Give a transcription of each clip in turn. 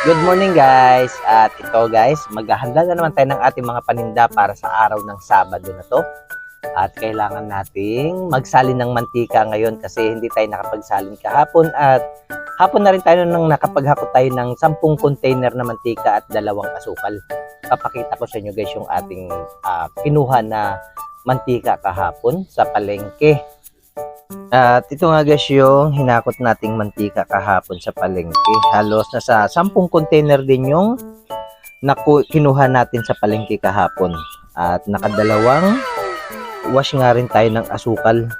Good morning guys! At ito guys, maghahanda na naman tayo ng ating mga paninda para sa araw ng Sabado na to. At kailangan nating magsalin ng mantika ngayon kasi hindi tayo nakapagsalin kahapon at hapon na rin tayo nang nakapaghakot tayo ng 10 container na mantika at dalawang asukal. Papakita ko sa inyo guys yung ating ah, kinuha na mantika kahapon sa palengke. At ito nga guys yung hinakot nating mantika kahapon sa palengke. Halos nasa 10 container din yung naku kinuha natin sa palengke kahapon. At nakadalawang wash nga rin tayo ng asukal.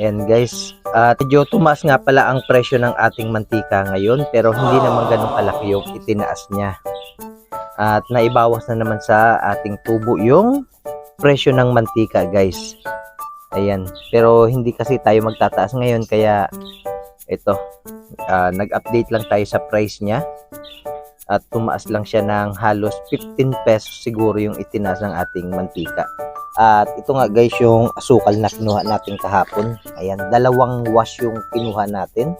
Ayan guys. At medyo tumaas nga pala ang presyo ng ating mantika ngayon pero hindi naman ganun kalaki yung itinaas niya. At naibawas na naman sa ating tubo yung presyo ng mantika guys. Ayan. Pero hindi kasi tayo magtataas ngayon kaya ito ah, nag-update lang tayo sa price niya at tumaas lang siya ng halos 15 pesos siguro yung itinaas ng ating mantika. At ito nga guys yung asukal na kinuha natin kahapon. Ayan, dalawang wash yung kinuha natin.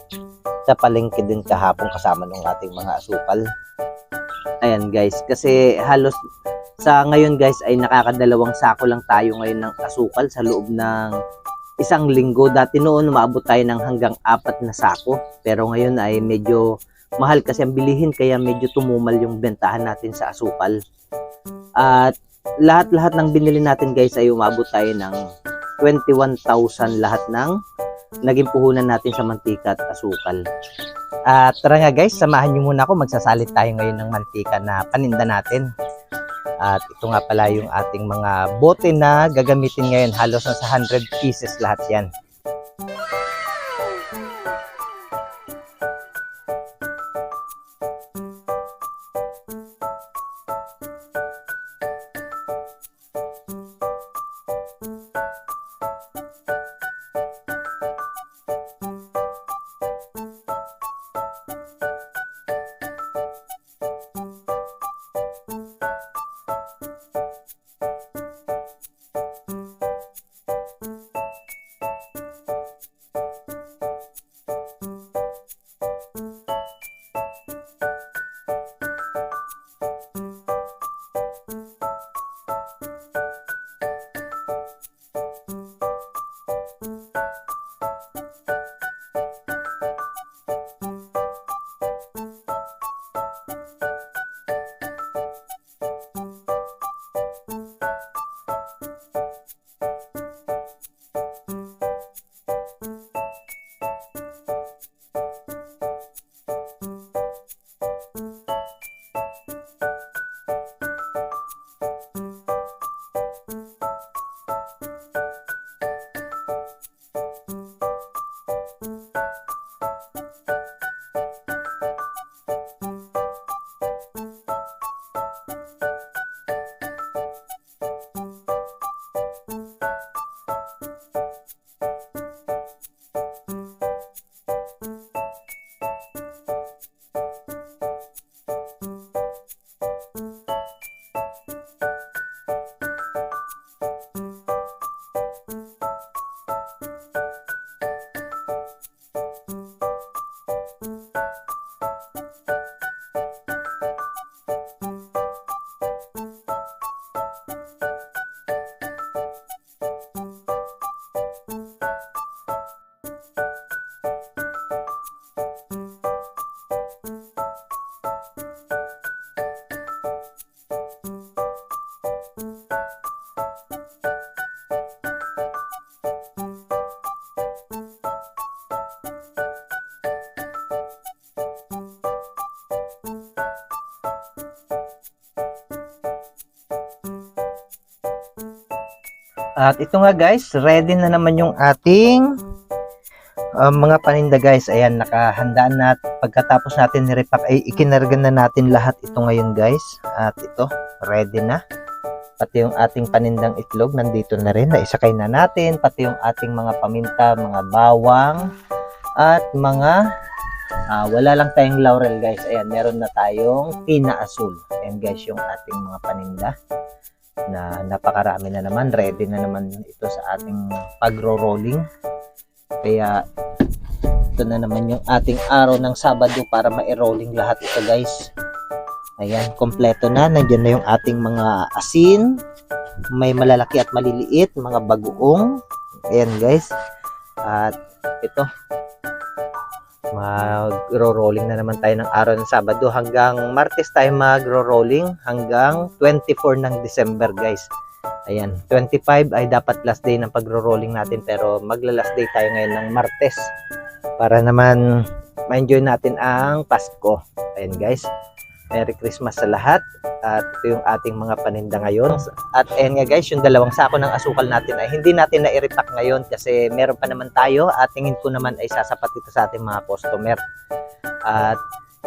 Sa palengke din kahapon kasama ng ating mga asukal. Ayan guys, kasi halos sa ngayon guys ay nakakadalawang sako lang tayo ngayon ng asukal sa loob ng isang linggo. Dati noon umaabot tayo ng hanggang apat na sako. Pero ngayon ay medyo mahal kasi ang bilihin kaya medyo tumumal yung bentahan natin sa asukal. At lahat-lahat ng binili natin guys ay umabot tayo ng 21,000 lahat ng naging puhunan natin sa mantika at asukal. At tara nga guys, samahan niyo muna ako. Magsasalit tayo ngayon ng mantika na paninda natin. At ito nga pala yung ating mga bote na gagamitin ngayon. Halos nasa 100 pieces lahat yan. At ito nga guys, ready na naman yung ating uh, mga paninda guys. Ayan, nakahandaan na. Pagkatapos natin ni-repack ay ikinargan na natin lahat ito ngayon guys. At ito, ready na. Pati yung ating panindang itlog nandito na rin. Naisakay na natin. Pati yung ating mga paminta, mga bawang, at mga ah, wala lang tayong laurel guys. Ayan, meron na tayong tina asul. Ayan guys, yung ating mga paninda na napakarami na naman. Ready na naman ito sa ating pagro-rolling. Kaya ito na naman yung ating araw ng Sabado para ma-rolling lahat ito guys. Ayan, kompleto na. Nandiyan na yung ating mga asin. May malalaki at maliliit, mga bagoong. Ayan guys. At ito, magro-rolling na naman tayo ng araw ng Sabado. Hanggang Martes tayo magro-rolling hanggang 24 ng December guys. Ayan, 25 ay dapat last day ng pagro-rolling natin pero magla-last day tayo ngayon ng Martes para naman ma-enjoy natin ang Pasko. Ayan guys. Merry Christmas sa lahat. At ito yung ating mga paninda ngayon. At ayan nga guys, yung dalawang sako ng asukal natin ay hindi natin na-repack ngayon kasi meron pa naman tayo at tingin ko naman ay sasapat ito sa ating mga customer. At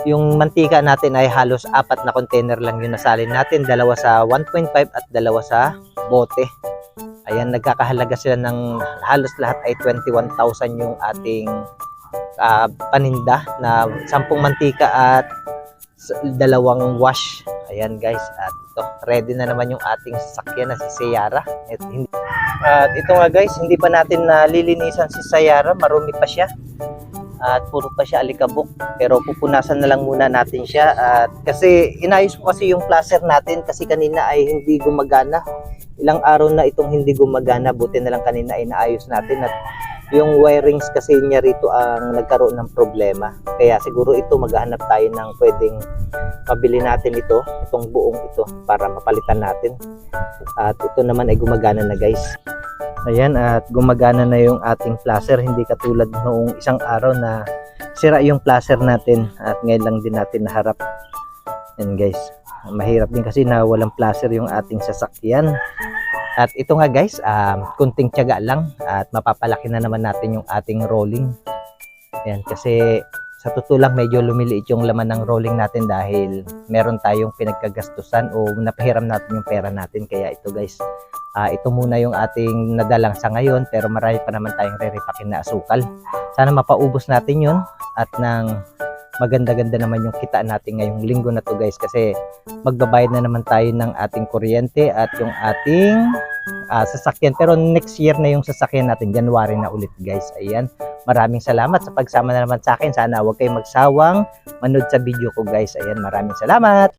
yung mantika natin ay halos apat na container lang yung nasalin natin. Dalawa sa 1.5 at dalawa sa bote. Ayan, nagkakahalaga sila ng halos lahat ay 21,000 yung ating ah, paninda na 10 mantika at dalawang wash. Ayan guys, at ito, ready na naman yung ating sasakyan na si Sayara. At, hindi, at ito nga guys, hindi pa natin nalilinisan si Sayara, marumi pa siya. At puro pa siya alikabok. Pero pupunasan na lang muna natin siya. At kasi inayos ko kasi yung placer natin kasi kanina ay hindi gumagana. Ilang araw na itong hindi gumagana, buti na lang kanina ay naayos natin at yung wirings kasi niya rito ang nagkaroon ng problema. Kaya siguro ito maghahanap tayo ng pwedeng mabili natin ito, itong buong ito para mapalitan natin. At ito naman ay gumagana na guys. Ayan at gumagana na yung ating placer hindi katulad noong isang araw na sira yung placer natin at ngayon lang din natin naharap. Yan guys. Mahirap din kasi na walang placer yung ating sasakyan. At ito nga guys, um, kunting tiyaga lang at mapapalaki na naman natin yung ating rolling. Yan, kasi sa totoo medyo lumiliit yung laman ng rolling natin dahil meron tayong pinagkagastusan o napahiram natin yung pera natin. Kaya ito guys, ah, ito muna yung ating nadalang sa ngayon pero marami pa naman tayong reripakin na asukal. Sana mapaubos natin yun at ng maganda-ganda naman yung kita natin ngayong linggo na to guys kasi magbabayad na naman tayo ng ating kuryente at yung ating ah, sasakyan. Pero next year na yung sasakyan natin January na ulit guys. Ayan. Maraming salamat sa pagsama na naman sa akin. Sana huwag kayong magsawang manood sa video ko guys. Ayan maraming salamat